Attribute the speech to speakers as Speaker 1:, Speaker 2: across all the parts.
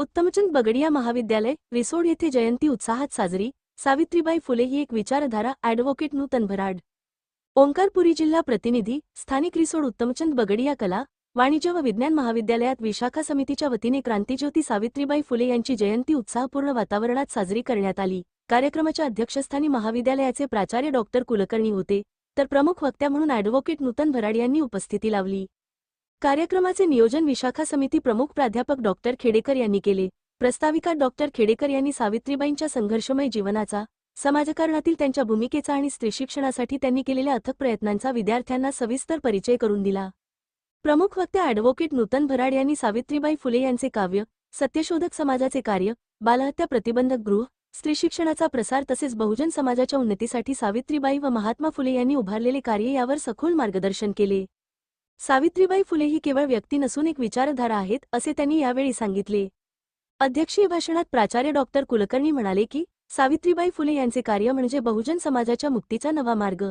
Speaker 1: उत्तमचंद बगडिया महाविद्यालय रिसोड येथे जयंती उत्साहात साजरी. सावित्रीबाई फुले ही एक विचारधारा ॲडव्होकेट नूतन भराड ओंकारपुरी जिल्हा प्रतिनिधी स्थानिक रिसोड उत्तमचंद बगडिया कला वाणिज्य व विज्ञान महाविद्यालयात विशाखा समितीच्या वतीने क्रांतीज्योती सावित्रीबाई फुले यांची जयंती उत्साहपूर्ण वातावरणात साजरी करण्यात आली. कार्यक्रमाच्या अध्यक्षस्थानी महाविद्यालयाचे प्राचार्य डॉक्टर कुलकर्णी होते तर प्रमुख वक्त्या म्हणून ॲडव्होकेट नूतन भराड यांनी उपस्थिती लावली. कार्यक्रमाचे नियोजन विशाखा समिती प्रमुख प्राध्यापक डॉक्टर खेडेकर यांनी केले. प्रस्ताविका डॉक्टर खेडेकर यांनी सावित्रीबाईंच्या संघर्षमय जीवनाचा समाजकारणातील त्यांच्या भूमिकेचा आणि स्त्रीशिक्षणासाठी त्यांनी केलेल्या अथक प्रयत्नांचा विद्यार्थ्यांना सविस्तर परिचय करून दिला. प्रमुख वक्त्या ॲडव्होकेट नूतन भराड यांनी सावित्रीबाई फुले यांचे काव्य सत्यशोधक समाजाचे कार्य बालहत्या प्रतिबंधक गृह स्त्रीशिक्षणाचा प्रसार तसेच बहुजन समाजाच्या उन्नतीसाठी सावित्रीबाई व महात्मा फुले यांनी उभारलेले कार्य यावर सखोल मार्गदर्शन केले. सावित्रीबाई फुले ही केवळ व्यक्ती नसून एक विचारधारा आहेत असे त्यांनी यावेळी सांगितले. अध्यक्षीय भाषणात प्राचार्य डॉक्टर कुलकर्णी म्हणाले की सावित्रीबाई फुले यांचे कार्य म्हणजे बहुजन समाजाच्या मुक्तीचा नवा मार्ग.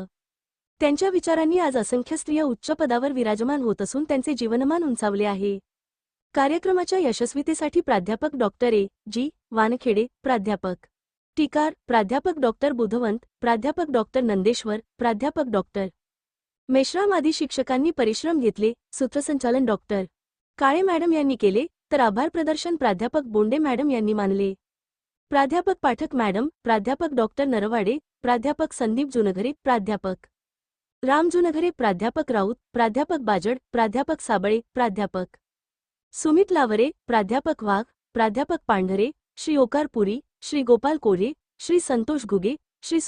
Speaker 1: त्यांच्या विचारांनी आज असंख्य स्त्रिया उच्च पदावर विराजमान होत असून त्यांचे जीवनमान उंचावले आहे. कार्यक्रमाच्या यशस्वीतेसाठी प्राध्यापक डॉक्टर ए. जी. वानखेडे प्राध्यापक. टीकार प्राध्यापक डॉक्टर बुधवंत प्राध्यापक डॉक्टर नंदेश्वर प्राध्यापक डॉक्टर मेश्राम आदी शिक्षकांनी परिश्रम घेतले सूत्रसंचालन डॉक्टर काळे मॅडम यांनी केले तर आभार प्रदर्शन प्राध्यापक बोंडे मॅडम यांनी मानले. प्राध्यापक पाठक मॅडम प्राध्यापक डॉक्टर नरवाडे प्राध्यापक संदीप जुनघरे प्राध्यापक राम जुनघरे प्राध्यापक राऊत प्राध्यापक बाजड प्राध्यापक साबळे प्राध्यापक सुमित लावरे प्राध्यापक वाघ प्राध्यापक पांढरे श्री ओकारपुरी श्री गोपाल कोरे श्री संतोष घुगे